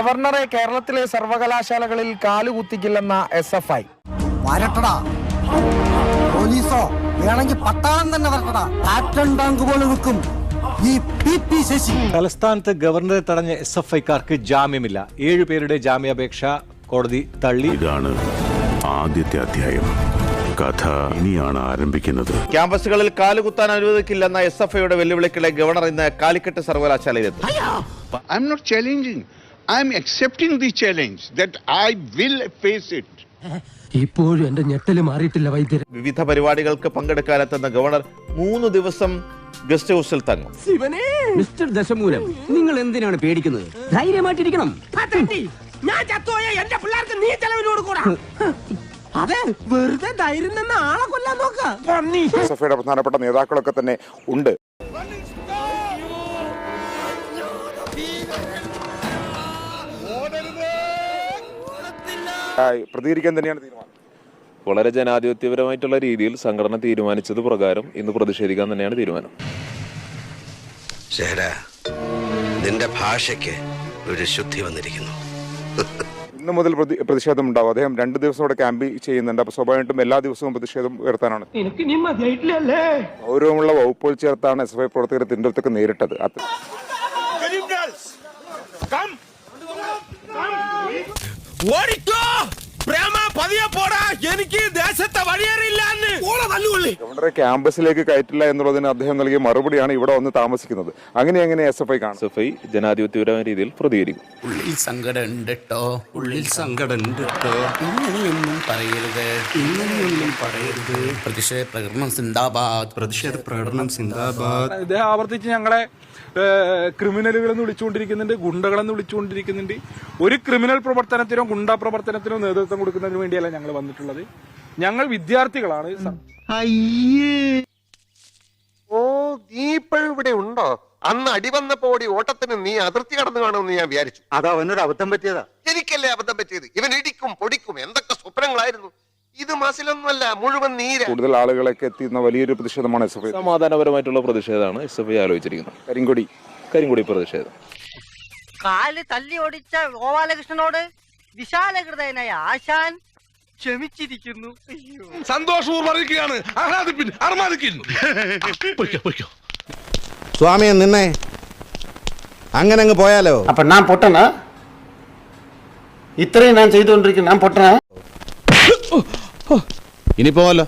ഗവർണറെ കേരളത്തിലെ സർവകലാശാലകളിൽ കാലുകുത്തിക്കില്ലെന്ന എസ് എഫ് ഐ. വരട്ടടാ. പോലീസോ വേണമെങ്കിൽ പട്ടാളം തന്നെ വരട്ടടാ. പാറ്റൺ ടാങ്ക് പോലെ നിൽക്കും തലസ്ഥാനത്ത് ഗവർണറെ തടഞ്ഞ എസ് എഫ് ഐക്കാർക്ക് ജാമ്യമില്ല. ഏഴുപേരുടെ ജാമ്യാപേക്ഷ കോടതി തള്ളി. ഇതാണ് ആദ്യത്തെ അധ്യായം. കഥ ഇനിയാണ് ആരംഭിക്കുന്നത്. ക്യാമ്പസുകളിൽ കാലുകുത്താൻ അനുവദിക്കില്ലെന്ന എസ് എഫ് ഐയുടെ വെല്ലുവിളിക്കിടെ ഗവർണർ ഇന്ന് Calicut സർവകലാശാലയിലെത്തും. Not not challenging. I'm accepting the challenge that I will face it. ഇപ്പോഴും എന്റെ ഞെട്ടൽ മാറിയിട്ടില്ല വൈദ്യരെ. വിവിധ പരിപാടികൾക്ക് പങ്കെടുക്കാനെത്തുന്ന ഗവർണർ മൂന്ന് ദിവസം ഗസ്റ്റ് ഹൗസിൽ തങ്ങും. മിസ്റ്റർ ദശമൂലം നിങ്ങൾ എന്തിനാണ് പേടിക്കുന്നത്? ധൈര്യമായിട്ടിരിക്കണം. ഞാൻ ചത്തോയ എന്റെ പിള്ളേർക്ക് നീ ചെലവിന് കൊടുക്കൂടാ. അതെ വെറുതെ ധൈര്യം നിന്ന് ആളെ കൊല്ലാൻ നോക്ക. ഐയുടെ പ്രധാനപ്പെട്ട നേതാക്കളൊക്കെ തന്നെ ഉണ്ട്. പ്രതികരിക്കാൻ തന്നെയാണ് തീരുമാനം. വളരെ ജനാധിപത്യപരമായിട്ടുള്ള രീതിയിൽ സംഘടന തീരുമാനിച്ചത് പ്രകാരം ഇന്ന് പ്രതിഷേധിക്കാൻ തന്നെയാണ് തീരുമാനം. നിന്റെ ഭാഷയ്ക്ക് ഒരു ശുദ്ധി വന്നിരിക്കുന്നു. ഇന്ന് മുതൽ പ്രതി- പ്രതിഷേധം ഉണ്ടാവും. അദ്ദേഹം രണ്ട് ദിവസം ഇവിടെ ക്യാമ്പ് ചെയ്യുന്നുണ്ട്. അപ്പൊ സ്വാഭാവികമായിട്ടും എല്ലാ ദിവസവും പ്രതിഷേധം ഉയർത്താനാണ്. ഗൗരവമുള്ള വകുപ്പുകൾ ചേർത്താണ് എസ് എഫ് ഐ പ്രവർത്തകർ തിരുവനന്തപുരത്തേക്ക് നേരിട്ടത്. അത് ഗവർണറെ ക്യാമ്പസിലേക്ക് കയറ്റില്ല എന്നുള്ളതിന് അദ്ദേഹം നൽകിയ മറുപടിയാണ് ഇവിടെ വന്ന് താമസിക്കുന്നത്. അങ്ങനെ എങ്ങനെ എസ് എഫ് ഐ കാണും? എസ് എഫ് ഐ ജനാധിപത്യപരമായ രീതിയിൽ പ്രതികരിക്കും. ഉള്ളിൽ സങ്കടം ഉണ്ട് കേട്ടോ ഉള്ളിൽ സങ്കടം ഉണ്ട് കേട്ടോ ഇങ്ങനെയൊന്നും പറയരുത്. ഇങ്ങനെയൊന്നും പറയരുത്. പ്രതിഷേധ പ്രകടനം സിന്ദാബാദ്. പ്രതിഷേധ പ്രകടനം സിന്ദാബാദ്. ഇദ്ദേഹം ആവർത്തിച്ച് ഞങ്ങളെ ക്രിമിനലുകളെന്ന് വിളിച്ചുകൊണ്ടിരിക്കുന്നുണ്ട് ഗുണ്ടകളെന്ന് വിളിച്ചുകൊണ്ടിരിക്കുന്നുണ്ട്. ഒരു ക്രിമിനൽ പ്രവർത്തനത്തിനോ ഗുണ്ടാ പ്രവർത്തനത്തിനോ നേതൃത്വം കൊടുക്കുന്നതിന് വേണ്ടിയല്ല ഞങ്ങൾ വന്നിട്ടുള്ളത്. ഞങ്ങൾ വിദ്യാർത്ഥികളാണ്. സ- ഓ നീ ഇപ്പോഴും ഇവിടെ ഉണ്ടോ? അന്ന് അടി വന്നപ്പോ ഓടി ഓട്ടത്തിന് നീ അതിർത്തി കടന്നു കാണുമെന്ന് ഞാൻ വിചാരിച്ചു. അതാ അവനൊരു അബദ്ധം പറ്റിയതാ. എനിക്കല്ലേ അബദ്ധം പറ്റിയത്? ഇവൻ ഇടിക്കും പൊടിക്കും എന്തൊക്കെ സ്വപ്നങ്ങളായിരുന്നു. ഇത് മസിലൊന്നുമല്ല മുഴുവൻ നീര. കൂടുതൽ ആളുകളൊക്കെ എത്തിയുന്ന വലിയൊരു പ്രതിഷേധമാണ് എസ് എഫ് ഐ. സമാധാനപരമായിട്ടുള്ള പ്രതിഷേധമാണ് എസ് എഫ് ഐ ആലോചിച്ചിരിക്കുന്നത്. കരിങ്കൊടി. കരിങ്കൊടി പ്രതിഷേധം. കാൽ തല്ലി ഓടിച്ച ഗോപാലകൃഷ്ണനോട് വിശാലഹൃദയനായ ആശാൻ ക്ഷമിച്ചിരിക്കുന്നു. സന്തോഷപൂർവം അറിയിക്കുകയാണ് ആഹ്ലാദിപ്പിൻ അർമാദിക്കിൻ സ്വാമിയെ നിന്നെ അങ്ങനെ അങ്ങ് പോയാലോ? അപ്പൊ ഞാൻ പൊട്ടന? ഇത്രയും ഞാൻ ചെയ്തുകൊണ്ടിരിക്കുന്നു ഞാൻ പൊട്ടന? ഇനി പോവല്ലോ